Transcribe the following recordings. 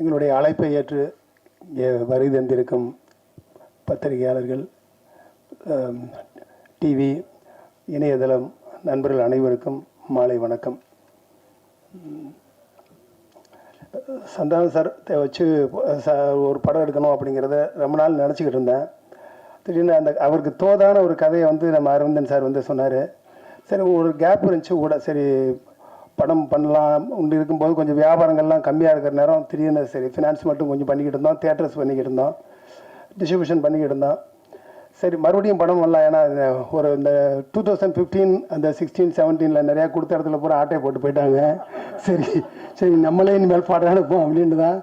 எங்களுடைய அழைப்பை ஏற்று இங்கே வருகை தந்திருக்கும் பத்திரிகையாளர்கள் டிவி இணையதளம் நண்பர்கள் அனைவருக்கும் மாலை வணக்கம். சந்தான சந்தானம் சார் வச்சு ஒரு படம் எடுக்கணும் அப்படிங்கிறத ரொம்ப நாள் நினச்சிக்கிட்டு இருந்தேன். திடீர்னு அந்த அவருக்கு தோதான ஒரு கதையை வந்து நம்ம அரவிந்தன் சார் வந்து சொன்னார். சரி ஒரு கேப் இருந்துச்சு கூட சரி படம் பண்ணலாம் உண்டு இருக்கும்போது கொஞ்சம் வியாபாரங்கள்லாம் கம்மியாக இருக்கிற நேரம் திடீர்னு சரி ஃபினான்ஸ் மட்டும் கொஞ்சம் பண்ணிக்கிட்டு இருந்தோம் தேட்டர்ஸ் பண்ணிக்கிட்டு இருந்தோம் டிஸ்ட்ரிபியூஷன் பண்ணிக்கிட்டு இருந்தோம். சரி மறுபடியும் படம் பண்ணலாம் ஏன்னா ஒரு இந்த டூ தௌசண்ட் ஃபிஃப்டீன் அந்த சிக்ஸ்டீன் செவன்டீனில் நிறையா கொடுத்த இடத்துல பூரா ஆட்டையை போட்டு போயிட்டாங்க. சரி சரி நம்மளே இனிமேல் படம் எடுப்போம் அப்படின்ட்டு தான்.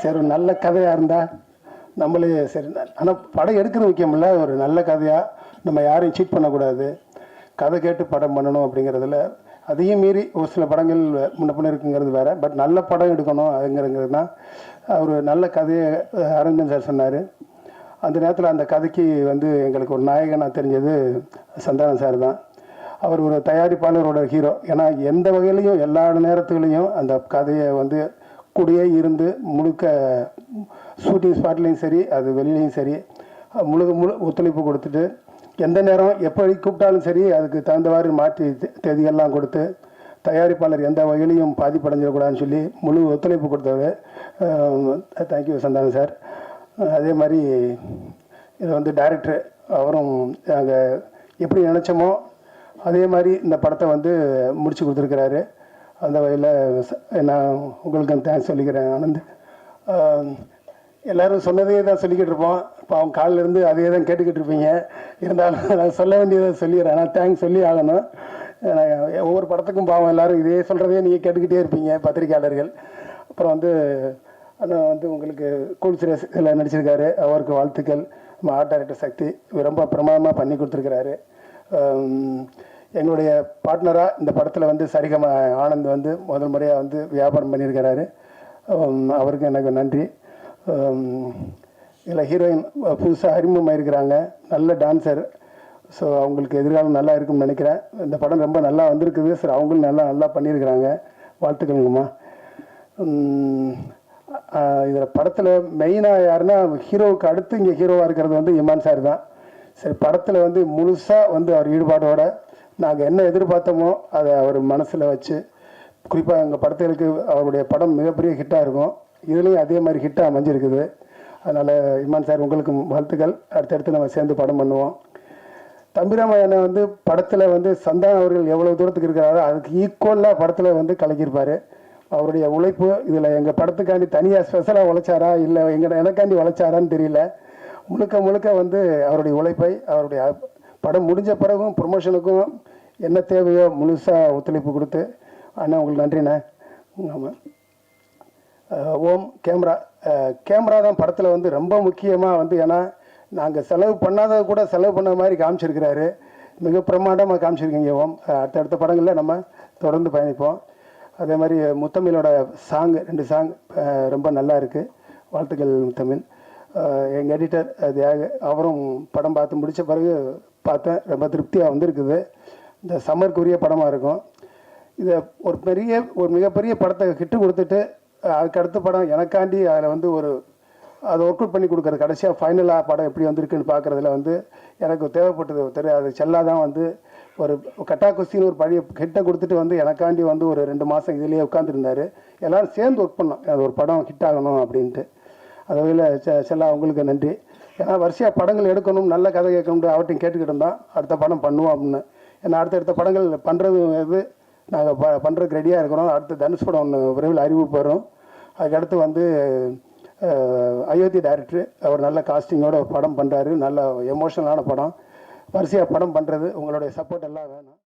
சரி ஒரு நல்ல கதையாக இருந்தால் நம்மளே சரி ஆனால் படம் எடுக்கிறது முக்கியம் இல்லை. ஒரு நல்ல கதையாக நம்ம யாரையும் சீட் பண்ணக்கூடாது. கதை கேட்டு படம் பண்ணணும் அப்படிங்கிறதுல அதையும் மீறி ஒரு சில படங்கள் முன்ன பின்ன இருக்குங்கிறது வேறு. பட் நல்ல படம் எடுக்கணும் அதுங்கிறது தான் ஒரு நல்ல கதையை அரவிந்தன் சார் சொன்னார். அந்த நேரத்தில் அந்த கதைக்கு வந்து எங்களுக்கு ஒரு நாயகனாக தெரிஞ்சது சந்தானம் சார் தான். அவர் ஒரு தயாரிப்பாளரோட ஹீரோ. ஏன்னா எந்த வகையிலையும் எல்லா நேரத்துலையும் அந்த கதையை வந்து கூடயே இருந்து முழுக்க ஷூட்டிங் ஸ்பாட்லேயும் சரி அது வெளியிலையும் சரி முழுக்க முழு ஒத்துழைப்பு கொடுத்துட்டு எந்த நேரம் எப்படி கூப்பிட்டாலும் சரி அதுக்கு தகுந்தவாறு மாற்றி தேதிகள்லாம் கொடுத்து தயாரிப்பாளர் எந்த வகையிலையும் பாதிப்படைஞ்சிடக்கூடாதுன்னு சொல்லி முழு ஒத்துழைப்பு கொடுத்தவர் தேங்க்யூ சந்தானம் சார். அதே மாதிரி இது வந்து டைரக்டர் அவரும் நாங்கள் எப்படி நினச்சோமோ அதே மாதிரி இந்த படத்தை வந்து முடிச்சு கொடுத்துருக்கிறாரு. அந்த வகையில் நான் உங்களுக்கு தேங்க்ஸ் சொல்லிக்கிறேன் ஆனந்த். எல்லாரும் சொன்னதே தான் சொல்லிக்கிட்டு இருப்போம். இப்போ அவங்க காலில் இருந்து அதே தான் கேட்டுக்கிட்டு இருப்பீங்க. இருந்தாலும் நான் சொல்ல வேண்டியதை சொல்லிடுறேன். ஆனால் தேங்க்ஸ் சொல்லி ஆகணும். ஒவ்வொரு படத்துக்கும் பாவம் எல்லாரும் இதே சொல்கிறதே நீங்கள் கேட்டுக்கிட்டே இருப்பீங்க பத்திரிக்கையாளர்கள் அப்புறம் வந்து அண்ணன் வந்து உங்களுக்கு கூல் சுரேஷ் இதில் நடிச்சிருக்காரு. அவருக்கு வாழ்த்துக்கள். நம்ம ஆர்ட் டைரக்டர் சக்தி ரொம்ப பிரமாதமாக பண்ணி கொடுத்துருக்கிறாரு. எங்களுடைய பார்ட்னராக இந்த படத்தில் வந்து சரிகம ஆனந்த் வந்து முதல் முறையாக வந்து வியாபாரம் பண்ணியிருக்கிறாரு. அவருக்கு எனக்கு நன்றி. இதில் ஹீரோயின் புதுசாக அறிமுகமாயிருக்கிறாங்க நல்ல டான்ஸர் ஸோ அவங்களுக்கு எதிர்காலம் நல்லா இருக்கும்னு நினைக்கிறேன். இந்த படம் ரொம்ப நல்லா வந்திருக்குது. சார் அவங்களும் நல்லா நல்லா பண்ணியிருக்கிறாங்க. வாழ்த்துக்கள்ங்கம்மா இதில் படத்தில் மெயினாக யாருன்னா ஹீரோவுக்கு அடுத்து இங்கே ஹீரோவாக இருக்கிறது வந்து இமான் சார் தான். சரி படத்தில் வந்து முழுசாக வந்து அவர் ஈடுபாடோடு நாங்கள் என்ன எதிர்பார்த்தோமோ அதை அவர் மனசில் வச்சு குறிப்பாக எங்கள் படத்துகளுக்கு அவருடைய படம் மிகப்பெரிய ஹிட்டாக இருக்கும். இதுலேயும் அதே மாதிரி ஹிட்டாக அமைஞ்சிருக்குது. அதனால் இமான் சார் உங்களுக்கு வாழ்த்துக்கள். அடுத்தடுத்து நம்ம சேர்ந்து படம் பண்ணுவோம். தம்பிராமையனை வந்து படத்தில் வந்து சந்தானம் அவர்கள் எவ்வளோ தூரத்துக்கு இருக்கிறாரோ அதுக்கு ஈக்குவலாக படத்தில் வந்து கலக்கியிருப்பார். அவருடைய உழைப்பு இதில் எங்கள் படத்துக்காண்டி தனியாக ஸ்பெஷலாக உழைச்சாரா இல்லை எங்கள் எனக்காண்டி உழைச்சாரான்னு தெரியல. முழுக்க முழுக்க வந்து அவருடைய உழைப்பை அவருடைய படம் முடிஞ்ச பிறகும் ப்ரொமோஷனுக்கும் என்ன தேவையோ முழுசாக ஒத்துழைப்பு கொடுத்து அண்ணா உங்களுக்கு நன்றிண்ணே. ஆமாம் ஓம் கேமரா கேமரா தான் படத்தில் வந்து ரொம்ப முக்கியமாக வந்து ஏன்னா நாங்கள் செலவு பண்ணாத கூட செலவு பண்ண மாதிரி காமிச்சிருக்கிறாரு. மிக பிரமாண்டமாக காமிச்சிருக்கீங்க ஓம். அடுத்தடுத்த படங்களில் நம்ம தொடர்ந்து பயணிப்போம். அதே மாதிரி முத்தமிழோட சாங் ரெண்டு சாங் ரொம்ப நல்லா இருக்குது வாழ்த்துக்கள் முத்தமிழ். எங்கள் எடிட்டர் தியாக அவரும் படம் பார்த்து முடித்த பிறகு பார்த்தேன். ரொம்ப திருப்தியாக வந்திருக்குது. இந்த சம்மருக்குரிய படமாக இருக்கும். இதை ஒரு பெரிய ஒரு மிகப்பெரிய படத்தை கிட்டு கொடுத்துட்டு அதுக்கடுத்த அதுக்கு அடுத்த படம் எனக்காண்டி அதில் வந்து ஒரு அதை ஒர்க் அவுட் பண்ணி கொடுக்குறது கடைசியாக ஃபைனலாக படம் எப்படி வந்திருக்குன்னு பார்க்குறதுல வந்து எனக்கு தேவைப்பட்டது ஒருத்தர் அது செல்லா தான் வந்து ஒரு கட்டா குஸ்தின்னு ஒரு பழைய ஹிட்டை கொடுத்துட்டு வந்து எனக்காண்டி வந்து ஒரு ரெண்டு மாதம் இதுலேயே உட்காந்துருந்தாரு எல்லோரும் சேர்ந்து ஒர்க் பண்ணோம். அது ஒரு படம் ஹிட் ஆகணும் அப்படின்ட்டு. அது வகையில் செ செல்லா உங்களுக்கு நன்றி. ஏன்னா வரிசையாக படங்கள் எடுக்கணும் நல்ல கதை கேட்கணும்னு அவர்கிட்டையும் கேட்டுக்கிட்டு இருந்தோம் அடுத்த படம் பண்ணுவோம் அப்படின்னு. ஏன்னா அடுத்தடுத்த படங்கள் பண்ணுறது நாங்கள் ப பண்ணுறதுக்கு ரெடியாக இருக்கிறோம். அடுத்து தனுஷ் படம் ஒன்று விரைவில் அறிவிப்பு வரும். அதுக்கடுத்து வந்து அயோத்தி டைரக்டர் அவர் நல்ல காஸ்டிங்கோட படம் பண்ணுறாரு நல்ல எமோஷனலான படம். வரிசையாக படம் பண்ணுறது உங்களுடைய சப்போர்ட் எல்லாம் வேணும்.